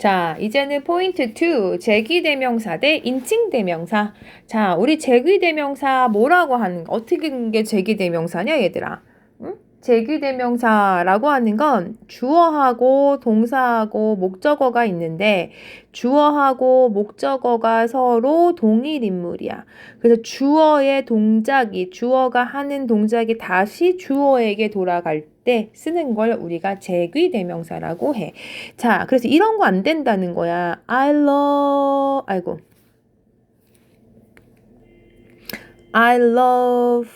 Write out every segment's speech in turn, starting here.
자, 이제는 포인트 2. 제기대명사 대 인칭대명사. 자, 우리 제기대명사 뭐라고 하는, 어떻게 된게 제기대명사냐, 얘들아? 응? 제기대명사라고 하는 건 주어하고 동사하고 목적어가 있는데 주어하고 목적어가 서로 동일 인물이야. 그래서 주어의 동작이 주어가 하는 동작이 다시 주어에게 돌아갈 때 쓰는 걸 우리가 제귀 대명사라고 해. 자, 그래서 이런 거 안 된다는 거야. I love 아이고. I love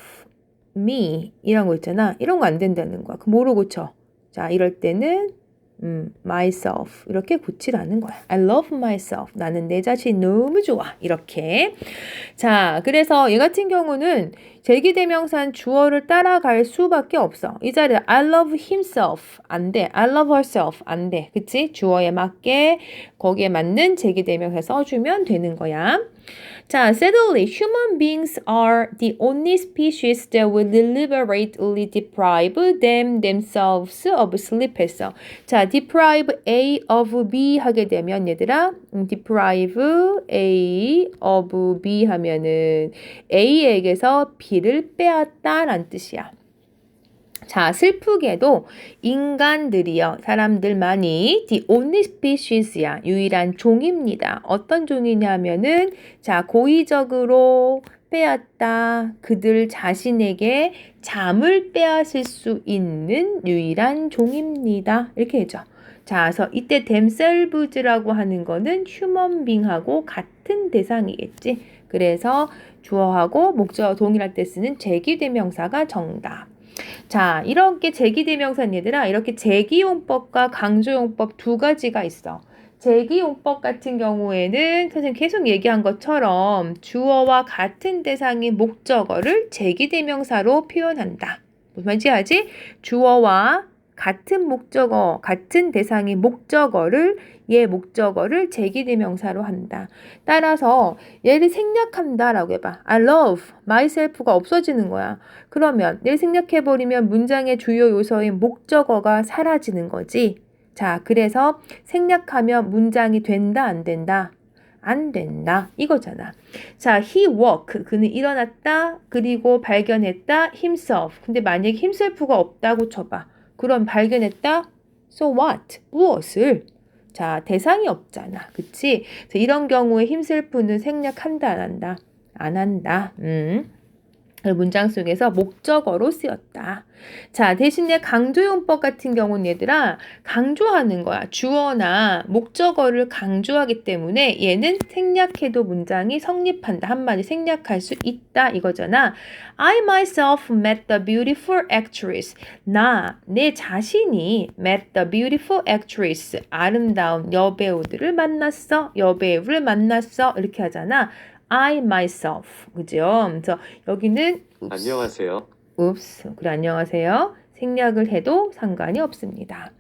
me 이런 거 있잖아. 이런 거 안 된다는 거야. 그 뭐로 고쳐? 자, 이럴 때는 음, myself 이렇게 고치라는 거야. I love myself. 나는 내 자신 너무 좋아. 이렇게. 자, 그래서 얘 같은 경우는 제기대명사는 주어를 따라갈 수밖에 없어. 이 자리에 I love himself 안 돼. I love herself 안 돼. 그치? 주어에 맞게 거기에 맞는 제기대명사 써주면 되는 거야. 자, sadly, human beings are the only species that will deliberately deprive them themselves of sleep 했어. 자, deprive A of B 하게 되면 얘들아, deprive A of B 하면은 A에게서 B를 빼앗다란 뜻이야. 자, 슬프게도 인간들이요, 사람들만이 the only species야, 유일한 종입니다. 어떤 종이냐면은, 자, 고의적으로 빼앗다, 그들 자신에게 잠을 빼앗을 수 있는 유일한 종입니다. 이렇게 해줘. 자, 그래서 이때 themselves라고 하는 거는 being하고 같은 대상이겠지. 그래서 주어하고 목적어 동일할 때 쓰는 제기대명사가 정답. 자, 이렇게 제기대명사 얘들아, 이렇게 제기용법과 강조용법 두 가지가 있어. 제기용법 같은 경우에는 선생님 계속 얘기한 것처럼 주어와 같은 대상인 목적어를 제기대명사로 표현한다. 무슨 말인지 알지? 주어와 같은 목적어, 같은 대상의 목적어를 얘 목적어를 제기대명사로 한다. 따라서 얘를 생략한다라고 해봐. I love myself가 없어지는 거야. 그러면 얘를 생략해버리면 문장의 주요 요소인 목적어가 사라지는 거지. 자, 그래서 생략하면 문장이 된다, 안 된다? 안 된다. 이거잖아. 자, he walk. 그는 일어났다. 그리고 발견했다. himself. 근데 만약에 himself가 없다고 쳐봐. 그럼 발견했다? So what? 무엇을? 자, 대상이 없잖아. 그치? 이런 경우에 힘셀프는 생략한다, 안 한다? 안 한다. 음. 그 문장 속에서 목적어로 쓰였다. 자, 대신에 강조용법 같은 경우는 얘들아, 강조하는 거야. 주어나 목적어를 강조하기 때문에 얘는 생략해도 문장이 성립한다. 한마디 생략할 수 있다. 이거잖아. I myself met the beautiful actress. 나, 내 자신이 met the beautiful actress. 아름다운 여배우들을 만났어. 여배우를 만났어. 이렇게 하잖아. I myself. 그죠? 그래서 여기는 안녕하세요. oops. 그래 안녕하세요. 생략을 해도 상관이 없습니다.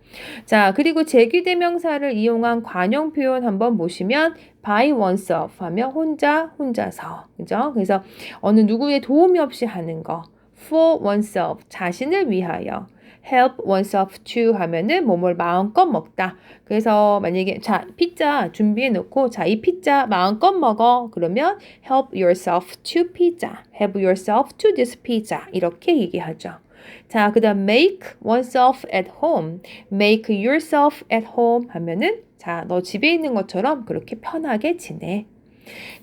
자, 그리고 제귀대명사를 이용한 관용 표현 한번 보시면 by oneself 하면 혼자, 혼자서. 그죠? 그래서 어느 누구의 도움이 없이 하는 거. for oneself, 자신을 위하여. Help oneself to 하면은 뭐뭘 마음껏 먹다. 그래서 만약에 자 피자 준비해 놓고 자 이 피자 마음껏 먹어 그러면 help yourself to pizza, have yourself to this pizza 이렇게 얘기하죠. 자 그다음 make oneself at home, make yourself at home 하면은 자 너 집에 있는 것처럼 그렇게 편하게 지내.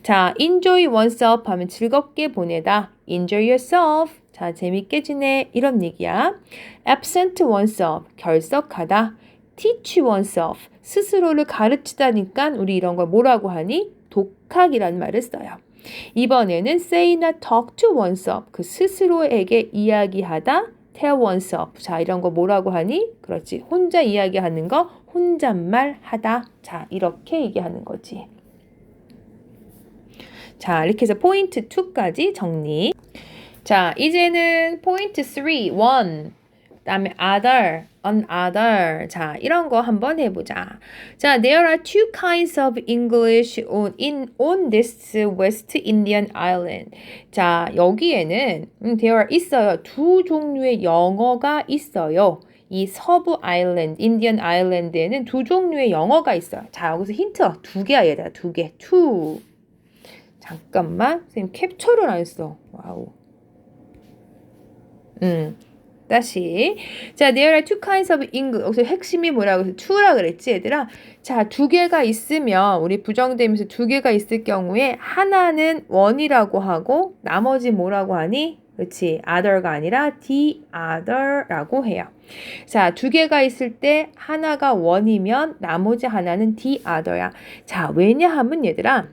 자 enjoy oneself 하면 즐겁게 보내다. enjoy yourself 자, 재밌게 지내. 이런 얘기야. absent oneself, 결석하다. teach oneself, 스스로를 가르치다니까 우리 이런 걸 뭐라고 하니? 독학이라는 말을 써요. 이번에는 say나 talk to oneself, 그 스스로에게 이야기하다. tell oneself. 자, 이런 거 뭐라고 하니? 그렇지. 혼자 이야기하는 거 혼잣말 하다. 자, 이렇게 얘기하는 거지. 자, 이렇게 해서 포인트 2까지 정리. 자, 이제는 포인트 3, 1. 그다음에 other, another. 자, 이런 거 한번 해보자. 자, there are two kinds of English on, in, on this West Indian island. 자, 여기에는 음, there 있어요. 두 종류의 영어가 있어요. 이 서부 아일랜드, 인디언 아일랜드에는 두 종류의 영어가 있어요. 자, 여기서 힌트 두 개야, 얘들아. 두 개. two. 잠깐만. 선생님 캡처를 안 했어. 와우. 음. 다시. 자, there are two kinds of English. 여기서 핵심이 뭐라고 해서 two라 그랬지, 얘들아? 자, 두 개가 있으면, 우리 부정되면서 두 개가 있을 경우에 하나는 원이라고 하고, 나머지 뭐라고 하니? 그렇지. other가 아니라 the other라고 해요. 자, 두 개가 있을 때 하나가 원이면 나머지 하나는 the other야. 자, 왜냐하면 얘들아,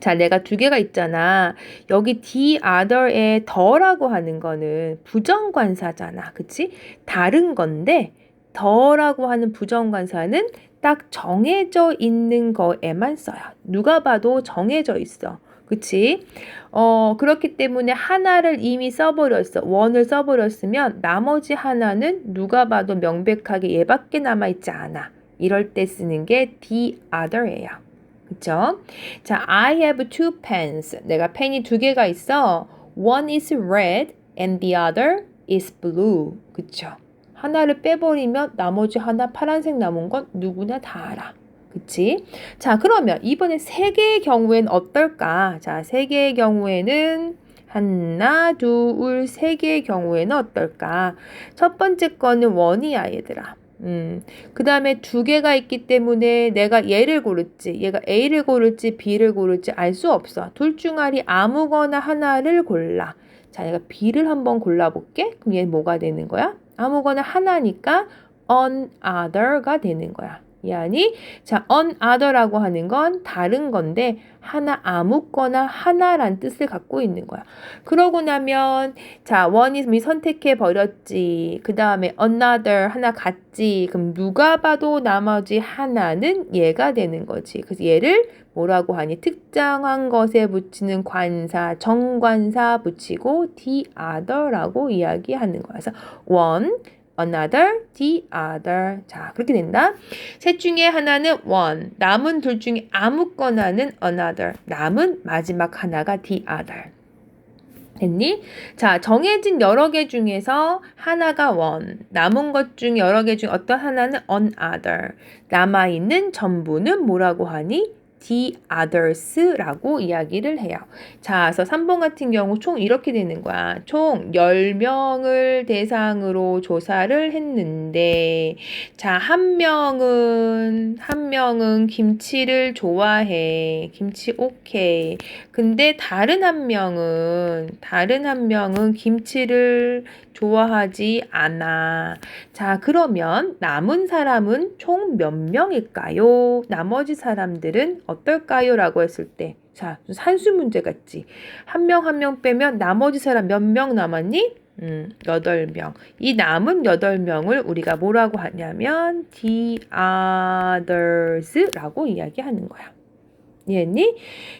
자, 내가 두 개가 있잖아. 여기 the other에 더라고 하는 거는 부정관사잖아. 그치? 다른 건데, 더라고 하는 부정관사는 딱 정해져 있는 거에만 써요. 누가 봐도 정해져 있어. 그치? 어, 그렇기 때문에 하나를 이미 써버렸어. 원을 써버렸으면 나머지 하나는 누가 봐도 명백하게 얘밖에 남아있지 않아. 이럴 때 쓰는 게 the other예요. 그쵸? 자, I have two pens. 내가 펜이 두 개가 있어. One is red and the other is blue. 그쵸? 하나를 빼버리면 나머지 하나 파란색 남은 건 누구나 다 알아. 그치? 자, 그러면 이번에 세 개의 경우에는 어떨까? 자, 세 개의 경우에는 하나, 둘, 세 개의 경우에는 어떨까? 첫 번째 거는 원이야, 얘들아. 음, 그 다음에 두 개가 있기 때문에 내가 얘를 고를지, 얘가 A를 고를지 B를 고를지 알 수 없어. 둘 중 아리 아무거나 하나를 골라. 자, 내가 B를 한번 골라볼게. 그럼 얘 뭐가 되는 거야? 아무거나 하나니까 on other가 되는 거야. 야니 자 on other라고 하는 건 다른 건데 하나 아무거나 하나란 뜻을 갖고 있는 거야. 그러고 나면 자 원이 이미 선택해 버렸지. 그 다음에 another 하나 같지. 그럼 누가 봐도 나머지 하나는 얘가 되는 거지. 그래서 얘를 뭐라고 하니 특정한 것에 붙이는 관사 정관사 붙이고 the other라고 이야기하는 거야. 그래서 one another, the other. 자, 그렇게 된다. 셋 중에 하나는 one. 남은 둘 중에 아무거나는 another. 남은 마지막 하나가 the other. 됐니? 자, 정해진 여러 개 중에서 하나가 one. 남은 것 중 여러 개 중 어떤 하나는 another. 남아있는 전부는 뭐라고 하니? The others라고 이야기를 해요. 자, 그래서 3번 같은 경우 총 이렇게 되는 거야. 총 10명을 대상으로 조사를 했는데 자, 한 명은 한 명은 김치를 좋아해. 김치 오케이. 근데 다른 한 명은 다른 한 명은 김치를 좋아하지 않아. 자, 그러면 남은 사람은 총 몇 명일까요? 나머지 사람들은 어떨까요? 라고 했을 때, 자, 산수 문제 같지? 한명 한 명 빼면 나머지 사람 몇 명 남았니? 음, 8명. 이 남은 8명을 우리가 뭐라고 하냐면 the others라고 이야기하는 거야. 이해했니?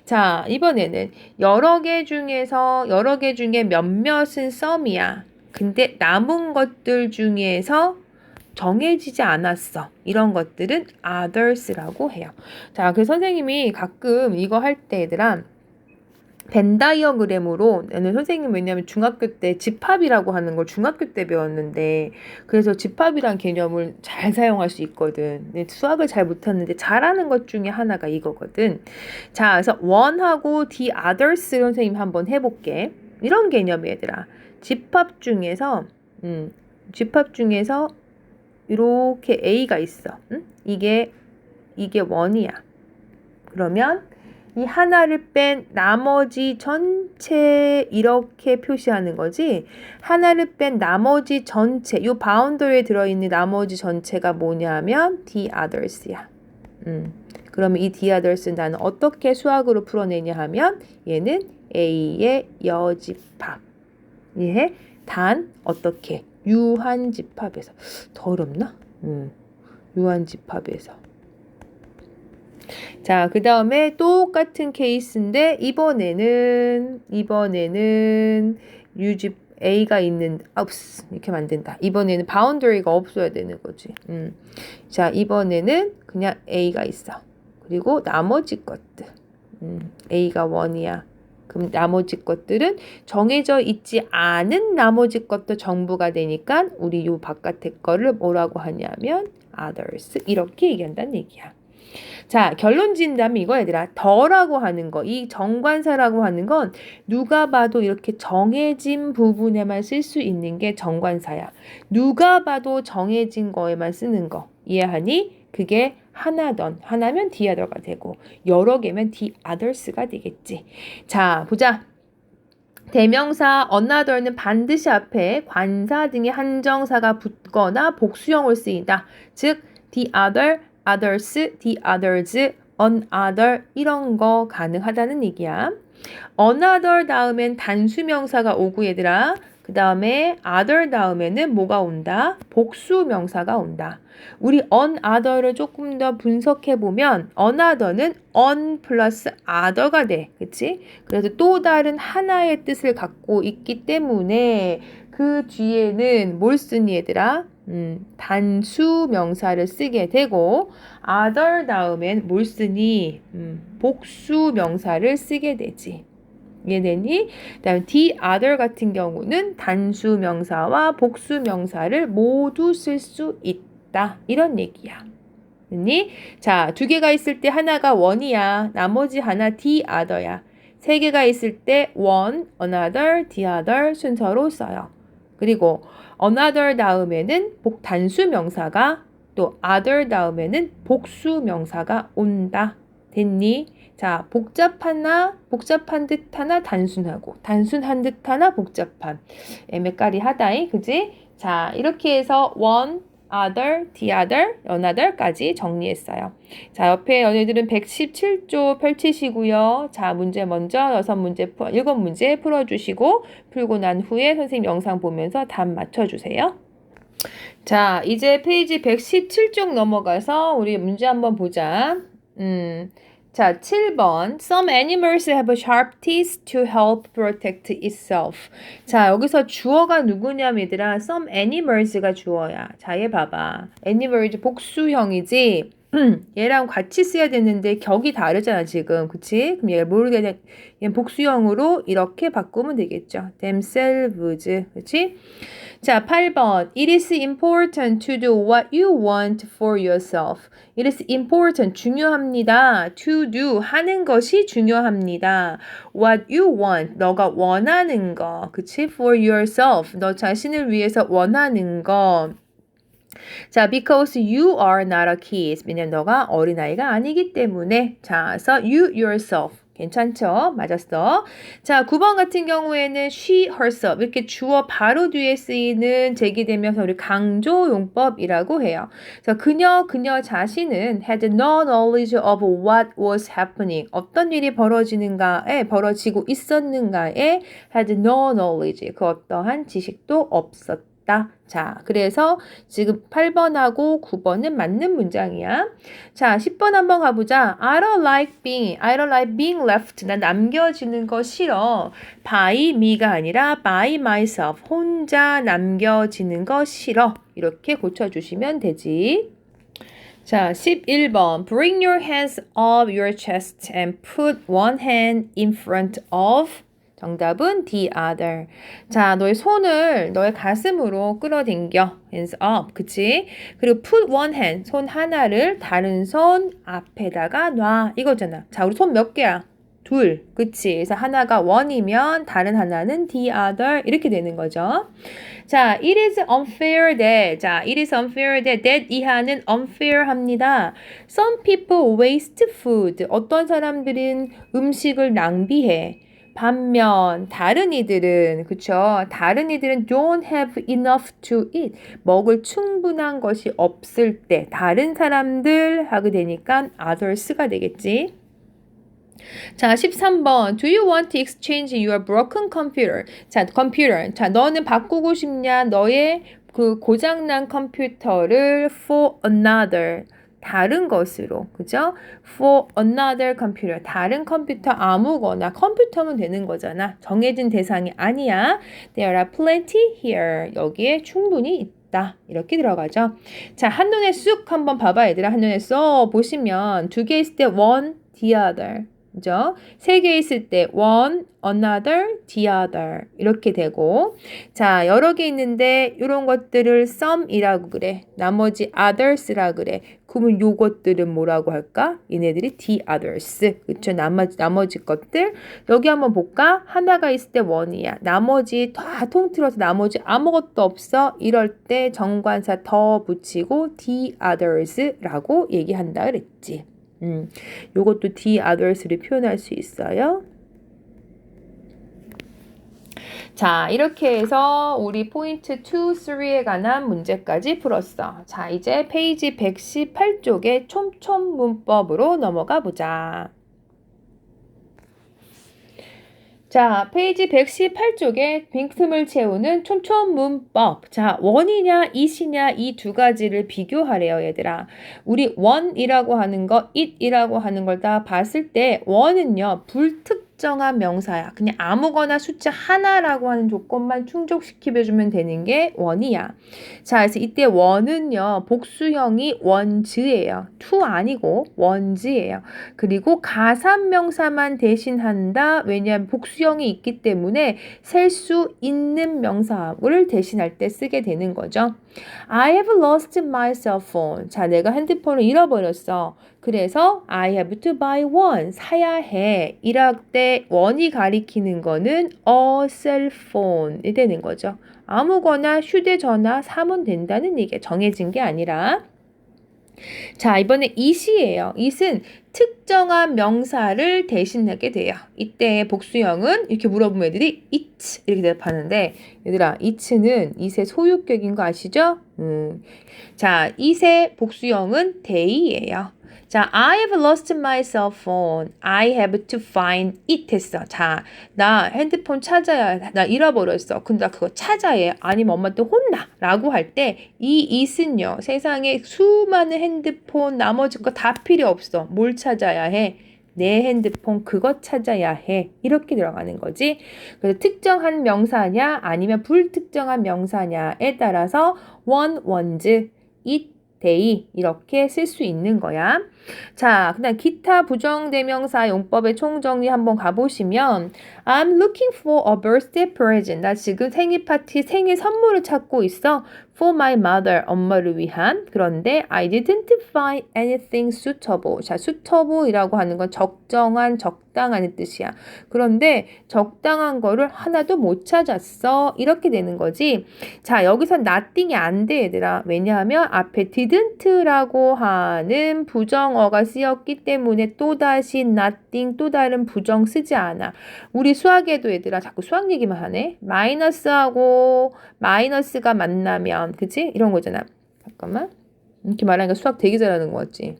자, 이번에는 여러 개 중에서 여러 개 중에 몇몇은 썸이야. 근데 남은 것들 중에서 정해지지 않았어. 이런 것들은 others라고 해요. 자, 그 선생님이 가끔 이거 할 때 얘들아 벤 다이어그램으로 얘는 선생님 왜냐면 중학교 때 집합이라고 하는 걸 중학교 때 배웠는데 그래서 집합이란 개념을 잘 사용할 수 있거든. 수학을 잘 못하는데 잘하는 것 중에 하나가 이거거든. 자, 그래서 one하고 the others 선생님 한번 해볼게. 이런 개념이 얘들아. 집합 중에서 음, 집합 중에서 이렇게 A가 있어. 음? 이게 이게 원이야. 그러면 이 하나를 뺀 나머지 전체 이렇게 표시하는 거지. 하나를 뺀 나머지 전체, 이 바운더리에 들어있는 나머지 전체가 뭐냐면 the others야. 음. 그러면 이 the others 나는 어떻게 수학으로 풀어내냐 하면 얘는 A의 여집합. 이해? 단 어떻게? 유한 집합에서 더 어렵나? 음, 유한 집합에서 자, 그 다음에 똑같은 케이스인데 이번에는 이번에는 유집 A가 있는 아우스 이렇게 만든다. 이번에는 바운더리가 없어야 되는 거지. 음. 자, 이번에는 그냥 A가 있어. 그리고 나머지 것들. 음, A가 1이야. 그럼 나머지 것들은 정해져 있지 않은 나머지 것도 정부가 되니까 우리 요 바깥에 거를 뭐라고 하냐면 others 이렇게 얘기한다는 얘기야. 자, 결론 지다면 이거 얘들아. 더라고 하는 거, 이 정관사라고 하는 건 누가 봐도 이렇게 정해진 부분에만 쓸 수 있는 게 정관사야. 누가 봐도 정해진 거에만 쓰는 거. 이해하니? 그게 하나던 하나면 the other가 되고 여러 개면 the others가 되겠지. 자, 보자. 대명사 another는 반드시 앞에 관사 등의 한정사가 붙거나 복수형을 쓰인다. 즉 the other, others, the others, another 이런 거 가능하다는 얘기야. another 다음엔 단수명사가 오고 얘들아. 그 다음에 other 다음에는 뭐가 온다? 복수 명사가 온다. 우리 on other를 조금 더 분석해 보면 another는 on 플러스 other가 돼. 그치? 그래서 또 다른 하나의 뜻을 갖고 있기 때문에 그 뒤에는 뭘 쓰니 얘들아? 음, 단수 명사를 쓰게 되고 other 다음엔 뭘 쓰니? 음, 복수 명사를 쓰게 되지. 이해되니? 그다음 the other 같은 경우는 단수 명사와 복수 명사를 모두 쓸 수 있다. 이런 얘기야. 됐니? 자, 두 개가 있을 때 하나가 one이야. 나머지 하나 the other야. 세 개가 있을 때 one, another, the other 순서로 써요. 그리고 another 다음에는 복 단수 명사가 또 other 다음에는 복수 명사가 온다. 됐니? 자, 복잡하나 복잡한 듯하나 단순하고 단순한 듯하나 복잡한 애매까리 하다이 그지? 자, 이렇게 해서 one, other, the other, another까지 정리했어요. 자, 옆에 연애들은 117조 펼치시고요. 자, 문제 먼저 여섯 문제, 일곱 문제 풀어주시고 풀고 난 후에 선생님 영상 보면서 답 맞춰주세요. 자, 이제 페이지 117쪽 넘어가서 우리 문제 한번 보자. 음, 자, 7번. Some animals have sharp teeth to help protect itself. 자, 여기서 주어가 누구냐면 얘들아, some animals가 주어야. 자, 얘 봐봐. animals 복수형이지. 얘랑 같이 써야 되는데 격이 다르잖아 지금 그치? 그럼 얘를 모르게 되 얘는 복수형으로 이렇게 바꾸면 되겠죠 themselves 그치? 자 8번 It is important to do what you want for yourself It is important 중요합니다 to do 하는 것이 중요합니다 what you want 너가 원하는 거 그치? for yourself 너 자신을 위해서 원하는 거 자, because you are not a kid. 왜냐면 너가 어린아이가 아니기 때문에. 자, 그래서 you yourself. 괜찮죠? 맞았어. 자, 9번 같은 경우에는 she herself 이렇게 주어 바로 뒤에 쓰이는 제기되면서 우리 강조 용법이라고 해요. 그래서 그녀 그녀 자신은 had no knowledge of what was happening. 어떤 일이 벌어지는가에 벌어지고 있었는가에 had no knowledge. 그 어떠한 지식도 없었다. 있다. 자, 그래서 지금 8번하고 9번은 맞는 문장이야. 자, 10번 한번 가보자. I don't like being, I don't like being left. 난 남겨지는 거 싫어. by me가 아니라 by myself. 혼자 남겨지는 거 싫어. 이렇게 고쳐주시면 되지. 자, 11번. Bring your hands up your chest and put one hand in front of 정답은 the other. 자, 너의 손을 너의 가슴으로 끌어당겨. hands up. 그치? 그리고 put one hand. 손 하나를 다른 손 앞에다가 놔. 이거잖아. 자, 우리 손 몇 개야? 둘. 그치? 그래서 하나가 one이면 다른 하나는 the other. 이렇게 되는 거죠. 자, it is unfair that. 자, it is unfair that. that 이하는 unfair 합니다. Some people waste food. 어떤 사람들은 음식을 낭비해. 반면 다른 이들은 그쵸? 다른 이들은 don't have enough to eat. 먹을 충분한 것이 없을 때 다른 사람들 하게 되니까 others가 되겠지. 자, 13번. Do you want to exchange your broken computer? 자, 컴퓨터. 자, 너는 바꾸고 싶냐? 너의 그 고장난 컴퓨터를 for another. 다른 것으로, 그죠? For another computer. 다른 컴퓨터 아무거나 컴퓨터면 되는 거잖아. 정해진 대상이 아니야. There are plenty here. 여기에 충분히 있다. 이렇게 들어가죠. 자, 한눈에 쑥 한번 봐봐, 얘들아. 한눈에 써 보시면 두 개 있을 때 one, the other. 그죠? 세 개 있을 때 one, another, the other 이렇게 되고 자 여러 개 있는데 이런 것들을 some이라고 그래 나머지 others라 그래 그러면 요것들은 뭐라고 할까? 얘네들이 the others 그쵸? 나머지, 나머지 것들 여기 한번 볼까? 하나가 있을 때 one이야 나머지 다 통틀어서 나머지 아무것도 없어 이럴 때 정관사 더 붙이고 the others라고 얘기한다 그랬지 음, 요것도 the others를 표현할 수 있어요. 자, 이렇게 해서 우리 포인트 2, 3에 관한 문제까지 풀었어. 자, 이제 페이지 118쪽의 촘촘 문법으로 넘어가 보자. 자, 페이지 118쪽에 빈틈을 채우는 촘촘 문법. 자, 원이냐, 이시냐 이 두 가지를 비교하래요, 얘들아. 우리 원이라고 하는 거, it이라고 하는 걸 다 봤을 때 원은요, 불특 정한 명사야. 그냥 아무거나 숫자 하나라고 하는 조건만 충족시켜주면 되는 게 원이야. 자, 그래서 이때 원은요, 복수형이 원즈예요. 투 아니고 원즈예요. 그리고 가산명사만 대신한다. 왜냐하면 복수형이 있기 때문에 셀 수 있는 명사를 대신할 때 쓰게 되는 거죠. I have lost my cell phone. 자, 내가 핸드폰을 잃어버렸어. 그래서 I have to buy one. 사야 해. 이럴 때 원이 가리키는 거는 a cell phone이 되는 거죠. 아무거나 휴대전화 사면 된다는 얘기야. 정해진 게 아니라. 자, 이번에 it이에요. it은 특정한 명사를 대신하게 돼요. 이때 복수형은 이렇게 물어보면 애들이 it 이렇게 대답하는데 얘들아 it는 it의 소유격인 거 아시죠? 음. 자, it의 복수형은 they예요. 자, I have lost my cell phone. I have to find it 했어. 자, 나 핸드폰 찾아야 해. 나 잃어버렸어. 근데 나 그거 찾아야 해. 아니면 엄마한테 혼나. 라고 할 때 이 it은요. 세상에 수많은 핸드폰 나머지 거 다 필요 없어. 뭘 찾아야 해? 내 핸드폰 그것 찾아야 해. 이렇게 들어가는 거지. 그래서 특정한 명사냐 아니면 불특정한 명사냐에 따라서 one, ones, it, they 이렇게 쓸 수 있는 거야. 자, 그다음 기타 부정대명사 용법의 총정리 한번 가보시면 I'm looking for a birthday present. 나 지금 생일 파티 생일 선물을 찾고 있어. For my mother. 엄마를 위한. 그런데 I didn't find anything suitable. 자, suitable이라고 하는 건 적정한, 적당한 뜻이야. 그런데 적당한 거를 하나도 못 찾았어. 이렇게 되는 거지. 자, 여기서 nothing이 안 돼, 얘들아. 왜냐하면 앞에 didn't라고 하는 부정 어가 쓰였기 때문에 또다시 nothing, 또 다른 부정 쓰지 않아. 우리 수학에도 얘들아 자꾸 수학 얘기만 하네. 마이너스하고 마이너스가 만나면 그치? 이런 거잖아. 잠깐만. 이렇게 말하니까 수학 되게 잘하는 거 같지?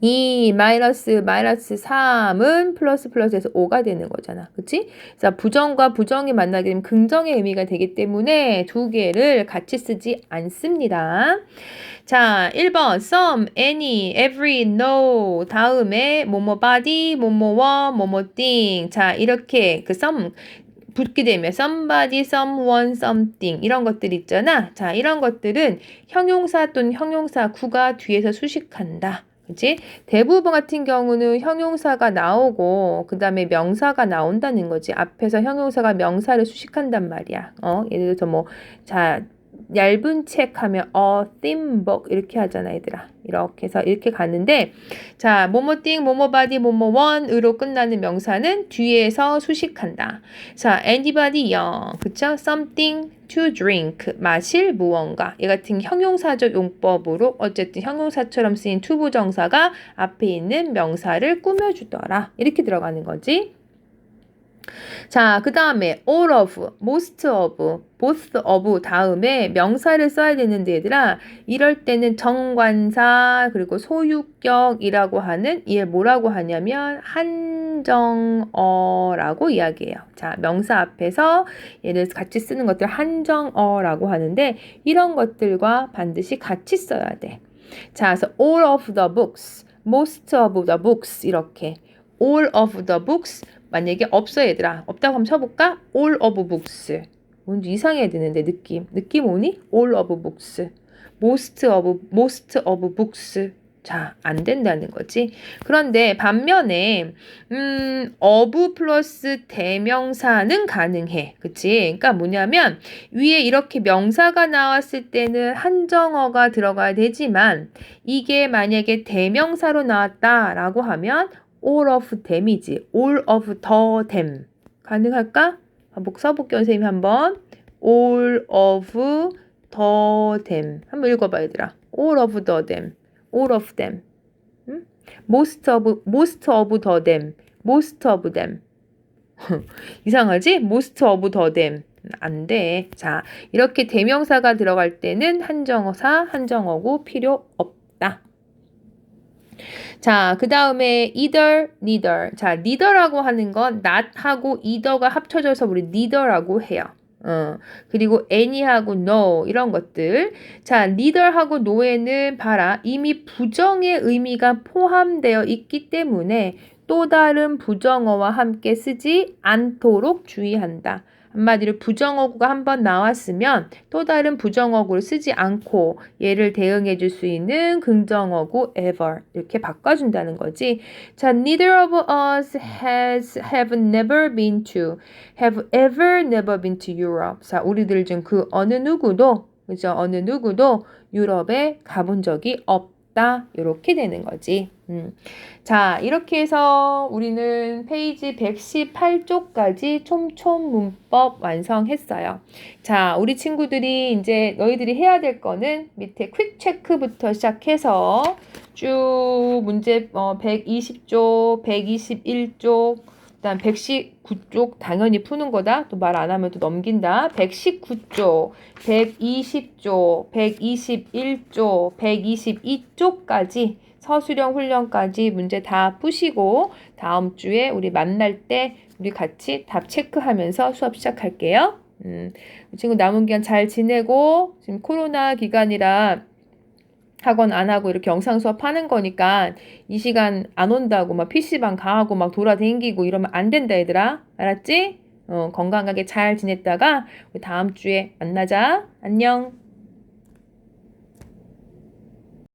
2 마이너스 마이너스 3은 플러스 플러스에서 5가 되는 거잖아. 그치? 그래서 부정과 부정이 만나게 되면 긍정의 의미가 되기 때문에 두 개를 같이 쓰지 않습니다. 자, 1번 some, any, every, no 다음에 뭐뭐 body, 뭐뭐 one, 뭐뭐 thing 자, 이렇게 그 some 붙게 되면 somebody, someone, something 이런 것들 있잖아. 자, 이런 것들은 형용사 또는 형용사 구가 뒤에서 수식한다. 그치? 대부분 같은 경우는 형용사가 나오고 그 다음에 명사가 나온다는 거지. 앞에서 형용사가 명사를 수식한단 말이야. 어, 예를 들어서 뭐, 자, 얇은 책 하면 a thin book 이렇게 하잖아 얘들아. 이렇게 해서 이렇게 가는데 자 뭐뭐띵 뭐뭐바디 뭐뭐원으로 끝나는 명사는 뒤에서 수식한다. 자 anybody young 그쵸? something to drink. 마실 무언가. 이 같은 형용사적 용법으로 어쨌든 형용사처럼 쓰인 투부정사가 앞에 있는 명사를 꾸며주더라. 이렇게 들어가는 거지 자, 그 다음에 all of, most of, both of 다음에 명사를 써야 되는데 얘들아 이럴 때는 정관사 그리고 소유격이라고 하는 얘 뭐라고 하냐면 한정어라고 이야기해요. 자, 명사 앞에서 얘를 같이 쓰는 것들 한정어라고 하는데 이런 것들과 반드시 같이 써야 돼. 자, 그래서 all of the books, most of the books 이렇게 all of the books 만약에 없어 얘들아 없다고 한번 쳐볼까? all of books 뭔지 이상해야 되는데 느낌 느낌 오니? all of books most of most of books 자, 안 된다는 거지. 그런데 반면에 음, of 플러스 대명사는 가능해. 그치? 그러니까 뭐냐면 위에 이렇게 명사가 나왔을 때는 한정어가 들어가야 되지만 이게 만약에 대명사로 나왔다라고 하면 all of them이지. all of the them. 가능할까? 한번 써볼게요, 선생님 한번. all of the them. 한번 읽어봐, 얘들아. all of the them. all of them. 응? most of, most of the them. most of them. 이상하지? most of the them. 안 돼. 자, 이렇게 대명사가 들어갈 때는 한정어사, 한정어고 필요 없다. 자, 그 다음에 either, neither. 자, neither라고 하는 건 not하고 either가 합쳐져서 우리 neither라고 해요. 어, 그리고 any하고 no 이런 것들. 자, neither하고 no에는 봐라. 이미 부정의 의미가 포함되어 있기 때문에 또 다른 부정어와 함께 쓰지 않도록 주의한다. 한마디로 부정어구가 한 번 나왔으면 또 다른 부정어구를 쓰지 않고 얘를 대응해 줄 수 있는 긍정어구 ever 이렇게 바꿔준다는 거지. 자, neither of us has have never been to have ever never been to Europe. 자, 우리들 중 그 어느 누구도 그죠? 어느 누구도 유럽에 가본 적이 없 다. 이렇게 되는 거지. 음. 자, 이렇게 해서 우리는 페이지 118쪽까지 촘촘 문법 완성했어요. 자, 우리 친구들이 이제 너희들이 해야 될 거는 밑에 퀵 체크부터 시작해서 쭉 문제 어, 120쪽, 121쪽, 그 다음 119쪽 당연히 푸는 거다. 또 말 안 하면 또 넘긴다. 119쪽, 120쪽, 121쪽, 122쪽까지 서술형 훈련까지 문제 다 푸시고 다음 주에 우리 만날 때 우리 같이 답 체크하면서 수업 시작할게요. 음, 이 친구 남은 기간 잘 지내고 지금 코로나 기간이라 학원 안 하고 이렇게 영상 수업 하는 거니까 이 시간 안 온다고 막 PC방 가고 막 돌아다니고 이러면 안 된다 얘들아. 알았지? 어, 건강하게 잘 지냈다가 우리 다음 주에 만나자. 안녕